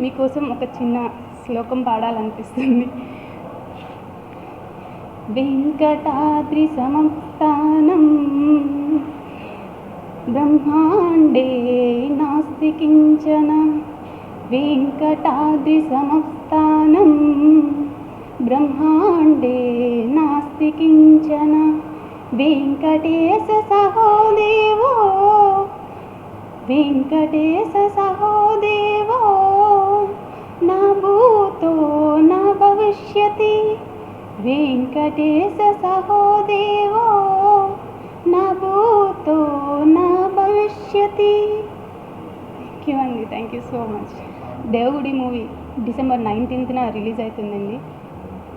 మీకోసం ఒక చిన్న శ్లోకం పాడాలనిపిస్తుంది. వెంకటాద్రి సమస్థానం బ్రహ్మాండే నాస్తి కించన వెంకటాద్రి సమస్థానం బ్రహ్మాండే నాస్తి కించన వెంకటేశ సహోదేవ భవిష్యతి. వెంకటేశ సహోదేవో నా భూతో నా భవిష్యతి. థ్యాంక్ యూ అండి థ్యాంక్ యూ సో మచ్ దేవుడి మూవీ డిసెంబర్ నైన్టీన్త్న రిలీజ్ అవుతుందండి.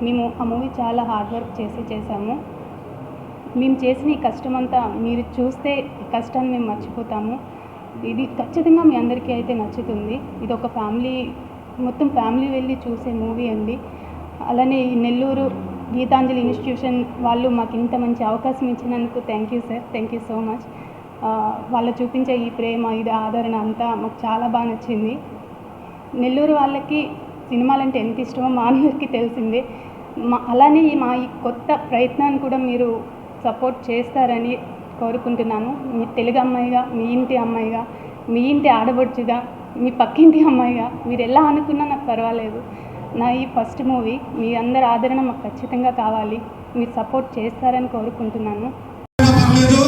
మేము ఆ మూవీ చాలా హార్డ్ వర్క్ చేసి చేసాము. మేము చేసిన ఈ కష్టం అంతా మీరు చూస్తే కష్టాన్ని మేము మర్చిపోతాము. ఇది ఖచ్చితంగా మీ అందరికీ అయితే నచ్చుతుంది. ఇది ఒక ఫ్యామిలీ మొత్తం ఫ్యామిలీ వెళ్ళి చూసే మూవీ అండి. అలానే ఈ నెల్లూరు గీతాంజలి ఇన్స్టిట్యూషన్ వాళ్ళు మాకు ఇంత మంచి అవకాశం ఇచ్చినందుకు thank you sir thank you so much వాళ్ళు చూపించే ఈ ప్రేమ ఇది ఆదరణ అంతా మాకు చాలా బాగా నచ్చింది. నెల్లూరు వాళ్ళకి సినిమాలంటే ఎంత ఇష్టమో మా అందరికీ తెలిసిందే. మా అలానే ఈ మా ఈ కొత్త ప్రయత్నాన్ని కూడా మీరు సపోర్ట్ చేస్తారని కోరుకుంటున్నాను. మీ తెలుగు అమ్మాయిగా మీ ఇంటి అమ్మాయిగా మీ ఇంటి ఆడబడుచుగా మీ పక్కింటి అమ్మాయిగా మీరు ఎలా అనుకున్నా నాకు పర్వాలేదు. నా ఈ ఫస్ట్ మూవీ మీ అందరి ఆదరణ మాకు ఖచ్చితంగా కావాలి. మీరు సపోర్ట్ చేస్తారని కోరుకుంటున్నాను. పర్లేదు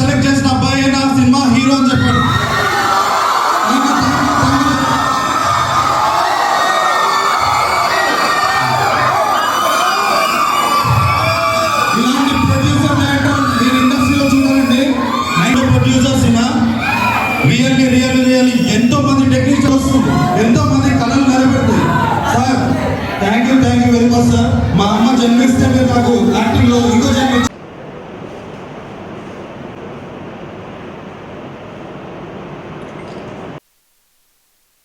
సెలెక్ట్ చేసిన అబ్బాయి నా సినిమా హీరో అని చెప్పాడు. ఇలాంటి ప్రొడ్యూసర్ డైరెక్టర్ ఇండస్ట్రీలో చూడాలండి నైన్ ప్రొడ్యూసర్స్ ఇనా రియల్లీ రియల్లీ రియల్లీ ఎంతో మంది టెక్నీషియన్స్ ఎంతో మంది కళలు నిలబెడతాయి సార్ మా అమ్మ జన్మిస్తే నాకు యాక్టింగ్లో